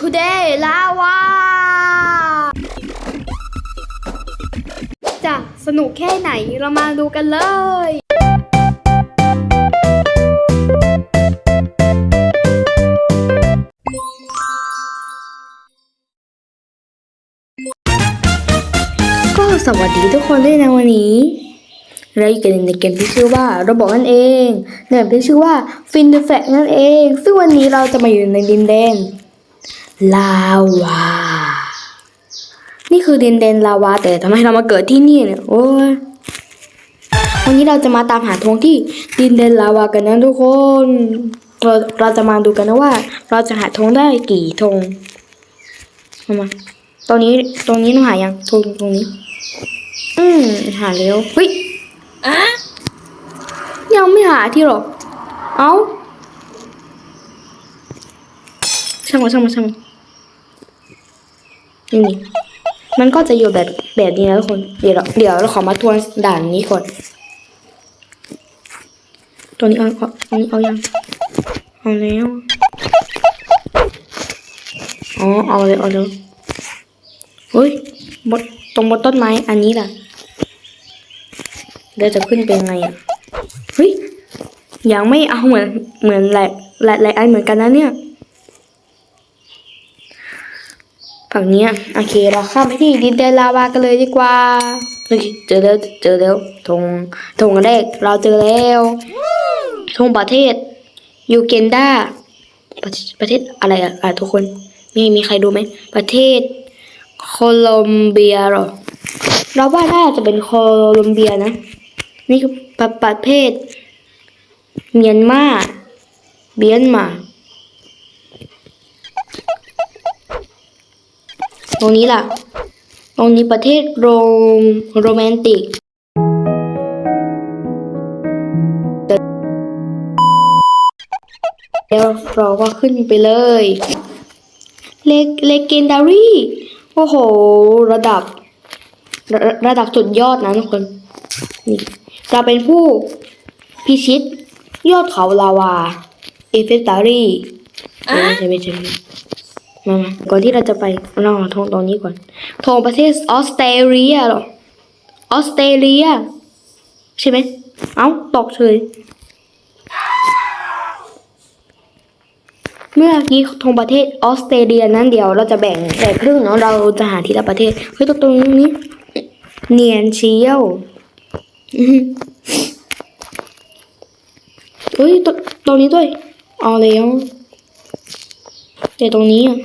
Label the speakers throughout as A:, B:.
A: today ลาวาจะสนุกแค่ไหนเรามาดูกันเลย ก็สวัสดีทุกคนด้วยนะวันนี้เราอยู่กันในเกมที่ชื่อว่าเราบอกนั่นเองในเกมที่ชื่อว่า Fin the Fact นั่นเอง ซึ่งวันนี้เราจะมาอยู่ในดินแดน ลาวา นี่คือดินแดนลาวา แต่ทำไมเรามาเกิดที่นี่เนี่ยโอ้ยวันนี้เราจะมาตามหาธงที่ดินแดนลาวากันนะทุกคนเราเราจะมาดูกันนะว่า เราจะหาธงได้กี่ธงเอามาตรงนี้ตรงนี้ต้องหายังธงตรงนี้ อืมหาเร็วเฮ้ยอะยังไม่หาที่หรอเอ้าช่างมันช่างมันช่างมัน นี่มันก็จะอยู่แบบแบบนี้นะทุกคน เดี๋ยวเราเดี๋ยวเราขอมาทวนด่านนี้ก่อน ตัวนี้เอาเอตัวนี้เอายัง เอาแล้ว อ๋อ เอาเลยเอาเลยเฮ้ยบนตรงบนต้นไม้อันนี้ล่ะเดี๋ยวจะขึ้นเป็นไงอะ เฮ้ย ยังไม่เอาเหมือนเหมือนหลายหลายหลายอันเหมือนกันนะเนี่ย ฝั่งนี้โอเคเราข้ามไปที่ดินแดนลาวากันเลยดีกว่าเฮ้ยเจอแล้วเจอแล้วธงธงแรกเราเจอแล้วธงประเทศยูเกนดาประเทศประเทศอะไรอะอะทุกคนมีมีใครดูไหมประเทศโคลอมเบียหรอเราว่าน่าจะเป็นโคลอมเบียนะ นี่คือประประเทศเมียนมาเบียนมา ตรงนี้ล่ะ ตรงนี้ประเทศโรมโรแมนติกแล้วเราก็ขึ้นไปเลย เลเลเกนดารี่โอ้โห ระดับระระดับสุดยอดนะทุกคนนี่เราเป็นผู้พิชิตยอดเขาลาวา เอเฟสตารีไม่ใช่ไม่ใช่ไมามาก่อนที่เราจะไปเราเอาทองตรงนี้ก่อนทองประเทศออสเตรเลียหรอออสเตรเลีย ใช่ไหมเอ้าตกเฉยเมื่อกี้ทงประเทศออสเตรเลียนั้นเดี๋ยวเราจะแบ่งแบ่งครึ่งเนาะเราจะหาทีละประเทศเฮ้ยตรงตรงนี้เนียนเชียวเฮ้ยตรงตรงนี้ด้วยเอาแล้ว แต่ตรงนี้อะ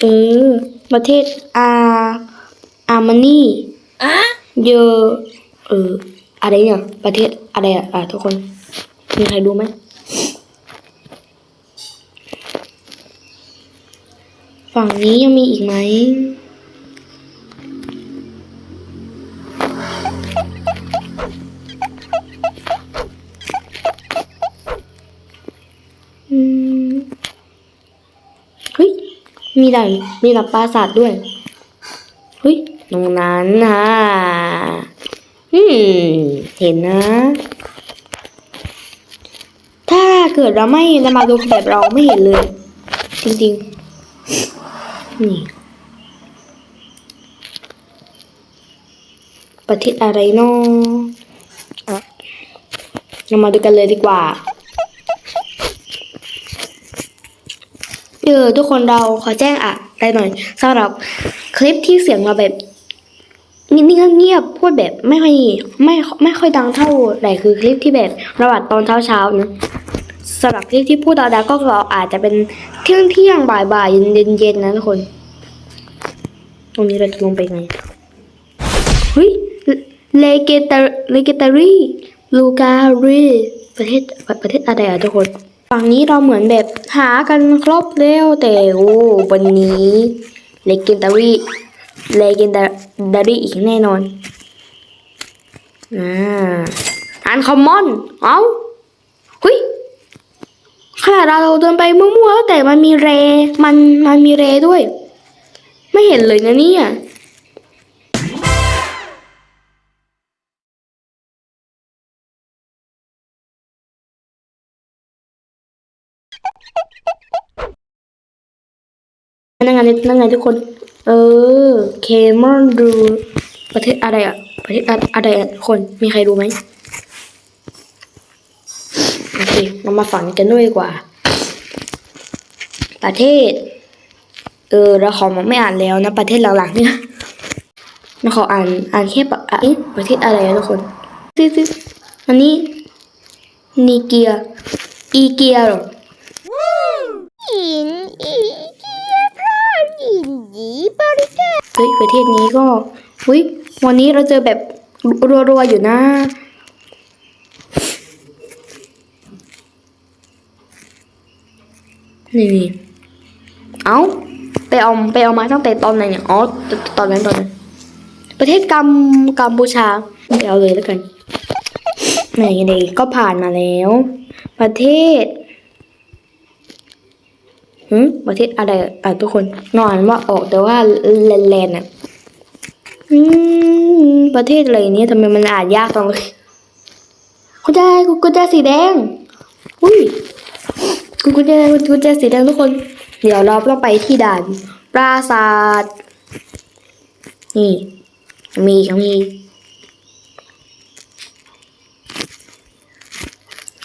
A: เออ ประเทศอาอาร์มานีเยอเออ อะไรเนี่ย ประเทศอะไรอะอะทุกคน มีใครดูไหมฝั่งนี้ยังมีอีกไหม เฮ้ย มีด่านมีหลับปราสาทด้วย เฮ้ย ตรงนั้นนะอืม เห็นนะ ถ้าเกิดเราไม่เรามาดูแบบเราไม่เห็นเลย จริงๆ นี่ ประเทศอะไรเนาะเรามาดูกันเลยดีกว่า เออทุกคนเราขอแจ้งอะได้หน่อยสำหรับคลิปที่เสียงเราแบบนิ่งเงียบพูดแบบไม่ค่อยไม่ไม่ค่อยดังเท่าไหร่คือคลิปที่แบบระหว่างตอนเช้าๆนะสำหรับคลิปที่พูดดังๆก็เราอาจจะเป็นเที่ยงเที่ยงๆบ่ายเย็นเย็นนะทุกคน ตรงนี้เราจะลงไปไงเฮ้ยเลเกตเลเกตารีลูการีประเทศประเทศอะไรอะทุกคน ฝั่งนี้เราเหมือนแบบหากันครบแล้วแต่โอ้วันนี้เลเกนดารีเลเกนดารีอีกแน่นอนอ่าอันคอมมอน เอ้าเฮ้ยขนาดเราเดินไปมั่วๆแล้วแต่มันมีเร มันมันมีเรด้วย ไม่เห็นเลยนะเนี่ย นั่งไงนั่งไงทุกคน เออ เคมอนดูประเทศอะไรอะ ประเทศอะไรอะทุกคน มีใครรู้ไหมโอเค เรามาฝังกันด้วยดีกว่า ประเทศ เออ เราขอไม่อ่านแล้วนะ ประเทศหลังๆเนี่ยเราขออ่าน อ่านแค่ปะอะประเทศอะไรอะทุกคนตึ๊ดตึ๊ดอันนี้นีเกีย อีเกียหรอ
B: ยินอี เฮ้
A: ยประเทศนี้ก็อุ้ยวันนี้เราเจอแบบรัวๆอยู่นะนี่เอาไปเอาไปเอามาตั้งแต่ตอนไหนเนี่ย อ๋อตตอนนั้นตอนนั้น ประเทศกัมกัมพูชาไปเอาเลยแล้วกันไหนเด็กก็ผ่านมาแล้ว ประเทศ หืมประเทศอะไรอะทุกคนนอนว่าออกแต่ว่าแลนแลนอะอืมประเทศอะไรเนี่ยทำไมมันอ่านยากจังเลยกุญแจกุญแจสีแดง อุ้ยกุญแจกุญแจสีแดงทุกคน เดี๋ยวเราต้องไปที่ด่านปราสาทนี่มียังมี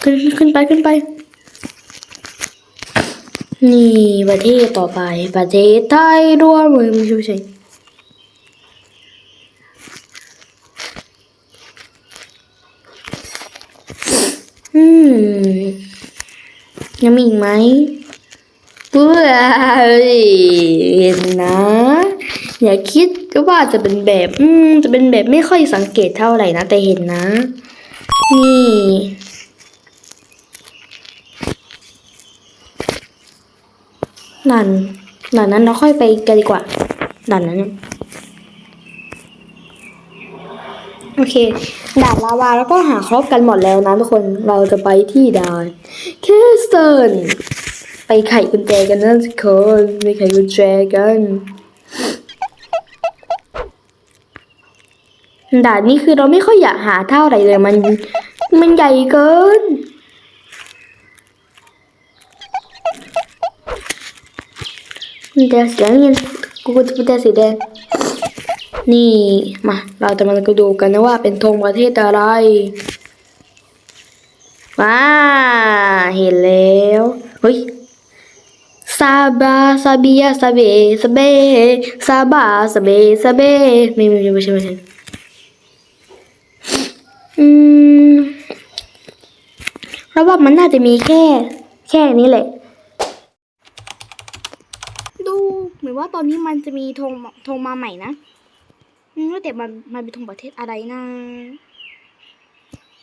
A: ขึ้นขึ้นไปขึ้นไป นี่ประเทศต่อไปประเทศไทยร่วมมือไม่ใช่ไม่ใช่อืมยังมีอีกไหมเบื่อเห็นนะ อย่าคิดว่าจะเป็นแบบ อืมจะเป็นแบบไม่ค่อยสังเกตเท่าไหร่นะ แต่เห็นนะ นี่ ด่านด่านนั้นเราค่อยไปกันดีกว่าด่านนั้น โอเคด่านลาวาแล้วก็หาครบกันหมดแล้วนะทุกคนเราจะไปที่ด่านเคสเติร์นไปไขกุญแจกันนะทุกคนไปไขกุญแจกันด่านนี้คือเราไม่ค่อยอยากหาเท่าไหร่เลยมัน มันใหญ่เกิน กุญแจสีแดงนี่กูกุญแจสีแดง นี่มา เราจะมาดูกันนะว่าเป็นธงประเทศอะไรว้าเห็นแล้วเฮ้ยซาบาซาเบียซาเบซาเบซาบาซาเบซาเบไม่ไม่ไม่ใช่ไม่ใช่อืมเราว่ามันน่าจะมีแค่ แค่นี้แหละ ดูเหมื อนว่าตอนนี้มันจะมีธงธงมาใหม่นะอืมว่าแต่มันมันเป็นธงประเทศอะไรนะ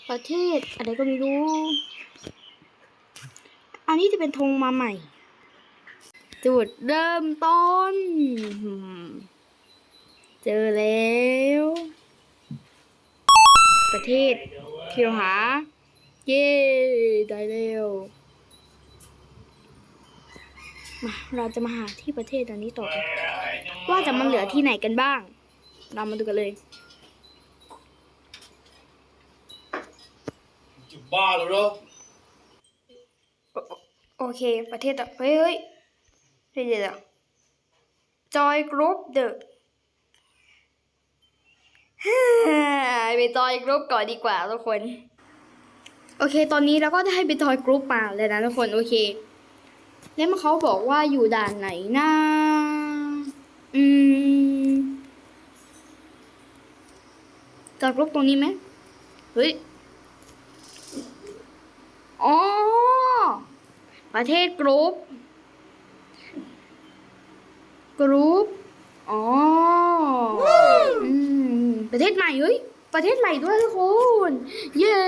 A: ประเทศอะไรก็ไม่รู้ อันนี้จะเป็นธงมาใหม่ จุดเริ่มต้น เจอแล้ว ประเทศเที่ยวหา เย้ ได้แล้ว มาเราจะมาหาที่ประเทศอันนี้ต่อกันว่าจะมันเหลือที่ไหนกันบ้าง เรามาดูกันเลย
C: จะบ้าแล้วเหรอ
A: โอเค ประเทศต่อเฮ้ยเฮ้ยเดี๋ยวเดี๋ยวจอยกรุ๊ปเดอะไปจอยกรุ๊ปก่อนดีกว่าทุกคน โอเค ตอนนี้เราก็ได้ไปจอยกรุ๊ปมาเลยนะทุกคน โอเค แล้วมันเขาบอกว่าอยู่ด่านไหนนะอืมจอยกรุ๊ปตรงนี้ไหมเฮ้ยอ๋อประเทศกรุ๊ปกรุ๊ปอ๋ออืมประเทศใหม่เฮ้ยประเทศใหม่ด้วยทุกคนเย้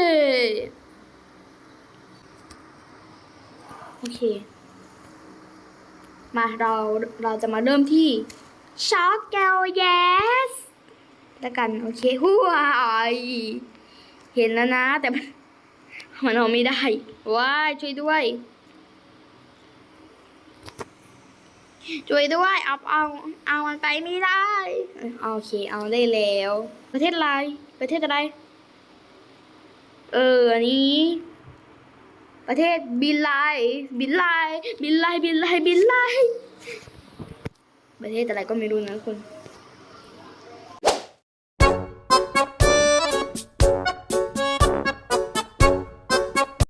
A: โอเค มาเราเราจะมาเริ่มที่ช็อกแกลแยสแล้วกัน โอเคหัวายเห็นแล้วนะ แต่มันมันเอาไม่ได้ ว้าย ช่วยด้วย ช่วยด้วย เอาเอาเอามันไปไม่ได้ โอเค เอาได้แล้ว ประเทศอะไร ประเทศอะไร เออ อันนี้ ประเทศบินไลบินไลบินไลบินไลบินไลประเทศอะไรก็ไม่รู้นะคุณ